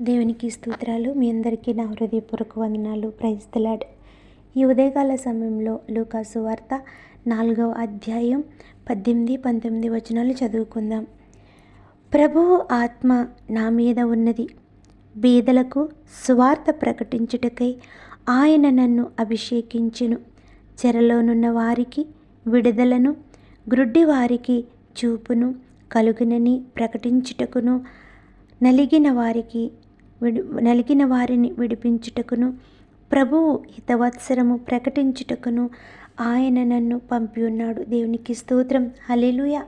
దేవునికి స్తోత్రాలు. మీ అందరికీ నా హృదయపూర్వక వందనాలు. ప్రైస్తలాడ్ ఈ ఉదయకాల సమయంలో లూకాసు వార్త నాలుగవ అధ్యాయం పద్దెనిమిది పంతొమ్మిది వచనాలు చదువుకుందాం. ప్రభువు ఆత్మ నా మీద ఉన్నది. బీదలకు స్వార్థ ప్రకటించుటకై ఆయన నన్ను అభిషేకించును. చెరలోనున్న వారికి విడుదలను గ్రుడ్డి వారికి చూపును కలుగునని ప్రకటించుటకును నలిగిన వారికి విడి నలిగిన వారిని విడిపించుటకును ప్రభువు హితవత్సరము ప్రకటించుటకును ఆయన నన్ను పంపి ఉన్నాడు. దేవునికి స్తోత్రం. హలేలుయ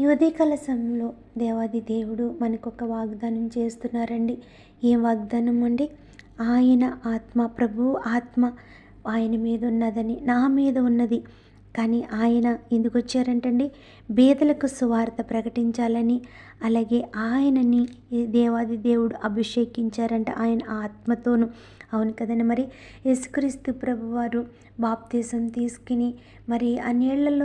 ఈ ఉదయకాల సమయంలో దేవాది దేవుడు మనకు ఒక వాగ్దానం చేస్తున్నారండి. ఏం వాగ్దానం అండి? ఆయన ఆత్మ ప్రభు ఆత్మ ఆయన మీద ఉన్నదని నా మీద ఉన్నది. కానీ ఆయన ఎందుకు వచ్చారంటండి బీదలకు సువార్త ప్రకటించాలని అలాగే ఆయనని దేవాది దేవుడు అభిషేకించారంట. ఆయన ఆత్మతోనూ అవును కదండి. మరి యేసుక్రీస్తు ప్రభువారు బాప్తీసం తీసుకుని మరి ఆ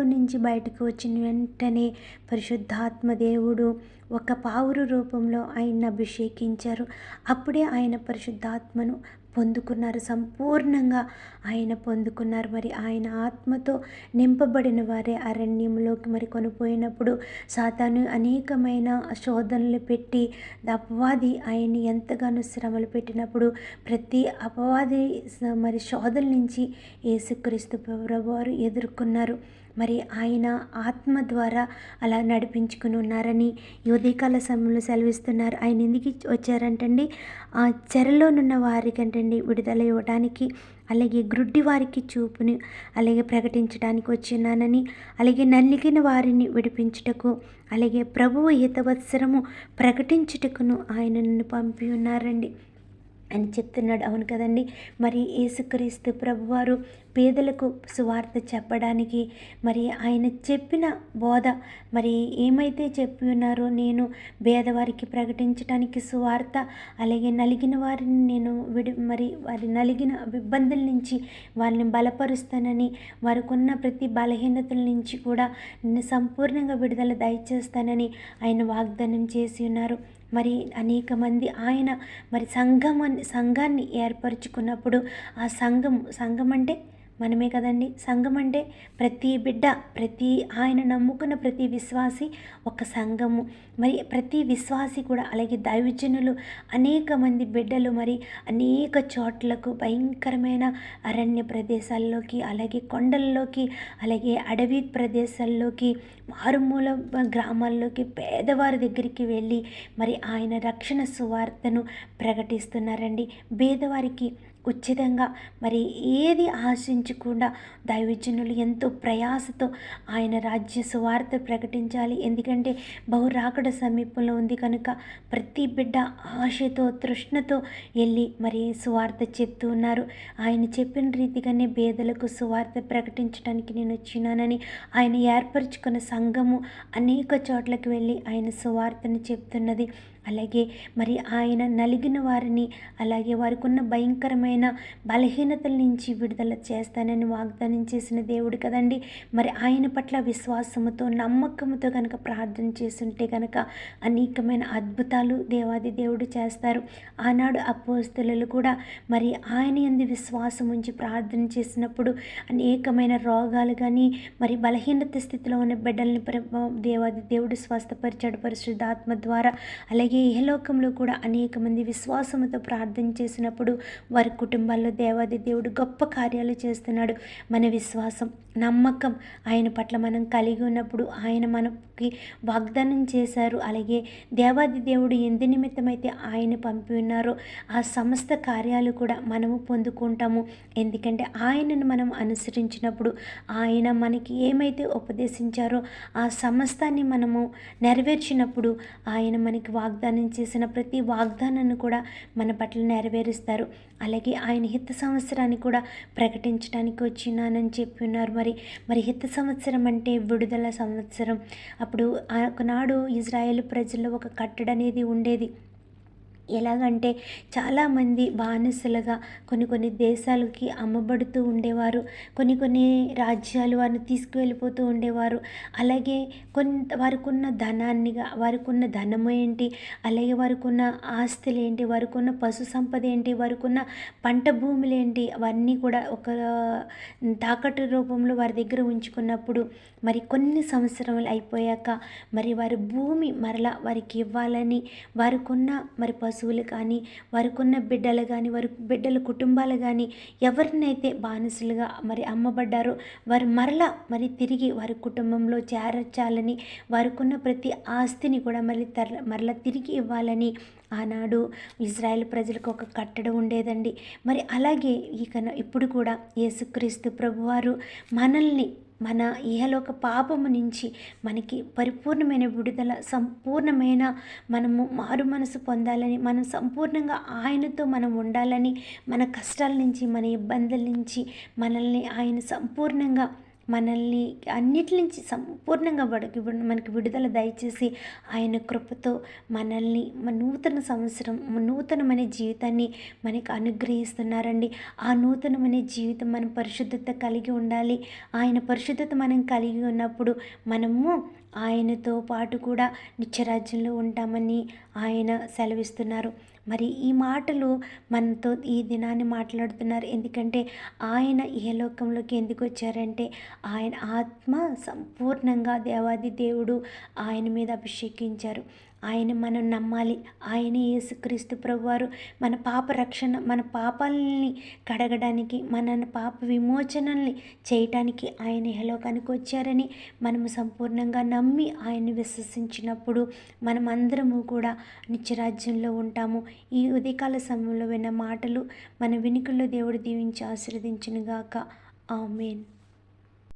నుంచి బయటకు వచ్చిన వెంటనే పరిశుద్ధాత్మ దేవుడు ఒక పావురు రూపంలో ఆయన్ని అభిషేకించారు. అప్పుడే ఆయన పరిశుద్ధాత్మను పొందుకున్నారు. సంపూర్ణంగా ఆయన పొందుకున్నారు. మరి ఆయన ఆత్మతో నింపబడిన వారే అరణ్యంలోకి మరి కొనిపోయినప్పుడు సాతాను అనేకమైన శోధనలు పెట్టి అపవాది ఆయన్ని ఎంతగానో శ్రమలు పెట్టినప్పుడు ప్రతి అపవాది మరి శోధల నుంచి యేసుక్రీస్తు ప్రభువారు ఎదుర్కొన్నారు. మరి ఆయన ఆత్మ ద్వారా అలా నడిపించుకుని ఉన్నారని యువదీకాల సమయంలో సెలవిస్తున్నారు. ఆయన ఎందుకు వచ్చారంటండి? ఆ చెరలోనున్న వారికంటండి విడుదల ఇవ్వడానికి అలాగే గ్రుడ్డి వారికి చూపుని అలాగే ప్రకటించడానికి వచ్చినానని అలాగే నలిగిన వారిని విడిపించుటకు అలాగే ప్రభువు హితవత్సరము ప్రకటించుటకును ఆయన నన్ను పంపి ఉన్నారండి. అని చెప్తున్నాడు. అవును కదండి. మరి యేసుక్రీస్తు ప్రభువారు పేదలకు సువార్త చెప్పడానికి మరి ఆయన చెప్పిన బోధ మరి ఏమైతే చెప్పి ఉన్నారో నేను పేదవారికి ప్రకటించడానికి సువార్త అలాగే నలిగిన వారిని నేను విడి మరి వారి నలిగిన ఇబ్బందుల నుంచి వారిని బలపరుస్తానని వారికి ఉన్న ప్రతి బలహీనతల నుంచి కూడా నేను సంపూర్ణంగా విడుదల దయచేస్తానని ఆయన వాగ్దానం చేసి ఉన్నారు. మరి అనేక మంది ఆయన మరి సంఘం సంఘాన్ని ఏర్పరచుకున్నప్పుడు ఆ సంఘం సంఘం అంటే మనమే కదండి. సంఘం అంటే ప్రతి బిడ్డ ప్రతి ఆయన నమ్ముకున్న ప్రతి విశ్వాసి ఒక సంఘము. మరి ప్రతి విశ్వాసి కూడా అలాగే దైవజనులు అనేక మంది బిడ్డలు మరి అనేక చోట్లకు భయంకరమైన అరణ్య ప్రదేశాల్లోకి అలాగే కొండల్లోకి అలాగే అడవి ప్రదేశాల్లోకి మారుమూల గ్రామాల్లోకి పేదవారి దగ్గరికి వెళ్ళి మరి ఆయన రక్షణ సువార్తను ప్రకటిస్తున్నారండి. పేదవారికి ఉచితంగా మరి ఏది ఆశించకుండా దైవజనులు ఎంతో ప్రయాసతో ఆయన రాజ్య సువార్త ప్రకటించాలి. ఎందుకంటే బహురాకడ సమీపంలో ఉంది కనుక ప్రతి బిడ్డ ఆశతో తృష్ణతో వెళ్ళి మరి సువార్త చెప్తూ ఉన్నారు. ఆయన చెప్పిన రీతిగానే పేదలకు సువార్త ప్రకటించడానికి నేను వచ్చినానని ఆయన ఏర్పరచుకున్న సంఘము అనేక చోట్లకు వెళ్ళి ఆయన సువార్తను చెప్తున్నది. అలాగే మరి ఆయన నలిగిన వారిని అలాగే వారికి ఉన్న భయంకరమైన బలహీనతల నుంచి విడుదల చేస్తానని వాగ్దానం చేసిన దేవుడు కదండి. మరి ఆయన పట్ల విశ్వాసముతో నమ్మకంతో కనుక ప్రార్థన చేస్తుంటే కనుక అనేకమైన అద్భుతాలు దేవాది దేవుడు చేస్తారు. ఆనాడు అపోస్తులు కూడా మరి ఆయన ఎందు విశ్వాసం ఉంచి ప్రార్థన చేసినప్పుడు అనేకమైన రోగాలు కానీ మరి బలహీనత స్థితిలో ఉన్న బిడ్డల్ని ప్ర- దేవాది దేవుడు స్వస్థపరిచాడు పరిశుద్ధాత్మ ద్వారా. అలాగే ఇహలోకంలో కూడా అనేక మంది విశ్వాసముతో ప్రార్థన చేసినప్పుడు వారి కుటుంబాల్లో దేవాది దేవుడు గొప్ప కార్యాలు చేస్తున్నాడు. మన విశ్వాసం నమ్మకం ఆయన పట్ల మనం కలిగి ఉన్నప్పుడు ఆయన మనకి వాగ్దానం చేశారు. అలాగే దేవాది దేవుడు ఎందు నిమిత్తమైతే ఆయన పంపి ఉన్నారో ఆ సమస్త కార్యాలు కూడా మనము పొందుకుంటాము. ఎందుకంటే ఆయనను మనం అనుసరించినప్పుడు ఆయన మనకి ఏమైతే ఉపదేశించారో ఆ సమస్తాన్ని మనము నెరవేర్చినప్పుడు ఆయన మనకి వాగ్దానం చేసిన ప్రతి వాగ్దానాన్ని కూడా మన పట్ల నెరవేరుస్తారు. అలాగే ఆయన హిత సంవత్సరాన్ని కూడా ప్రకటించడానికి వచ్చినానని చెప్పి ఉన్నారు మరి. మరి హిత సంవత్సరం అంటే విడుదల సంవత్సరం. అప్పుడు ఆ ఒకనాడు ఇజ్రాయేల్ ప్రజల్లో ఒక కట్టడ అనేది ఉండేది. ఎలాగంటే చాలామంది బానిసలుగా కొన్ని కొన్ని దేశాలకి అమ్మబడుతూ ఉండేవారు. కొన్ని కొన్ని రాజ్యాలు వారిని తీసుకువెళ్ళిపోతూ ఉండేవారు. అలాగే కొంత వారికి ఉన్న ధనాన్నిగా వారికి ఉన్న ధనము ఏంటి? అలాగే వారికి ఉన్న ఆస్తులు ఏంటి? వారికి ఉన్న పశు సంపద ఏంటి? వారికి ఉన్న పంట భూములు ఏంటి? అవన్నీ కూడా ఒక తాకట్టు రూపంలో వారి దగ్గర ఉంచుకున్నప్పుడు మరి కొన్ని సంవత్సరాలు అయిపోయాక మరి వారి భూమి మరలా వారికి ఇవ్వాలని వారికి ఉన్న మరి పశువులు కానీ వారికున్న బిడ్డలు కానీ వారి బిడ్డల కుటుంబాలు కానీ ఎవరినైతే బానిసలుగా మరి అమ్మబడ్డారో వారు మరలా మరి తిరిగి వారి కుటుంబంలో చేర్చాలని వారికున్న ప్రతి ఆస్తిని కూడా మళ్ళీ తర మరలా తిరిగి ఇవ్వాలని ఆనాడు ఇజ్రాయెల్ ప్రజలకు ఒక కట్టడ ఉండేదండి. మరి అలాగే ఇక ఇప్పుడు కూడా యేసుక్రీస్తు ప్రభువారు మనల్ని మన ఇహలోక పాపము నుంచి మనకి పరిపూర్ణమైన విడుదల సంపూర్ణమైన మనము మారు మనసు పొందాలని మనం సంపూర్ణంగా ఆయనతో మనం ఉండాలని మన కష్టాల నుంచి మన ఇబ్బందుల నుంచి మనల్ని ఆయన సంపూర్ణంగా మనల్ని అన్నిటి నుంచి సంపూర్ణంగా బడికి మనకి విడుదల దయచేసి ఆయన కృపతో మనల్ని నూతన సంవత్సరం నూతనమైన జీవితాన్ని మనకి అనుగ్రహిస్తున్నారండి. ఆ నూతనమైన జీవితం మనం పరిశుద్ధత కలిగి ఉండాలి. ఆయన పరిశుద్ధత మనం కలిగి ఉన్నప్పుడు మనము ఆయనతో పాటు కూడా నిత్యరాజ్యంలో ఉంటామని ఆయన సెలవిస్తున్నారు. మరి ఈ మాటలు మనతో ఈ దినాన్ని మాట్లాడుతున్నారు. ఎందుకంటే ఆయన ఏ లోకంలోకి ఎందుకు వచ్చారంటే ఆయన ఆత్మ సంపూర్ణంగా దేవాది దేవుడు ఆయన మీద అభిషేకించారు. ఆయన మనం నమ్మాలి. ఆయన యేసుక్రీస్తు ప్రభువారు. మన పాప రక్షణ మన పాపాలని కడగడానికి మన పాప విమోచనల్ని చేయటానికి ఆయన హలోకానికి వచ్చారని మనము సంపూర్ణంగా నమ్మి ఆయన్ని విశ్వసించినప్పుడు మనం అందరము కూడా నిత్యరాజ్యంలో ఉంటాము. ఈ ఉదయకాల సమయంలో విన్న మాటలు మన వెనుకల్లో దేవుడు దీవించి ఆశీర్వదించినగాక. ఆమెన్.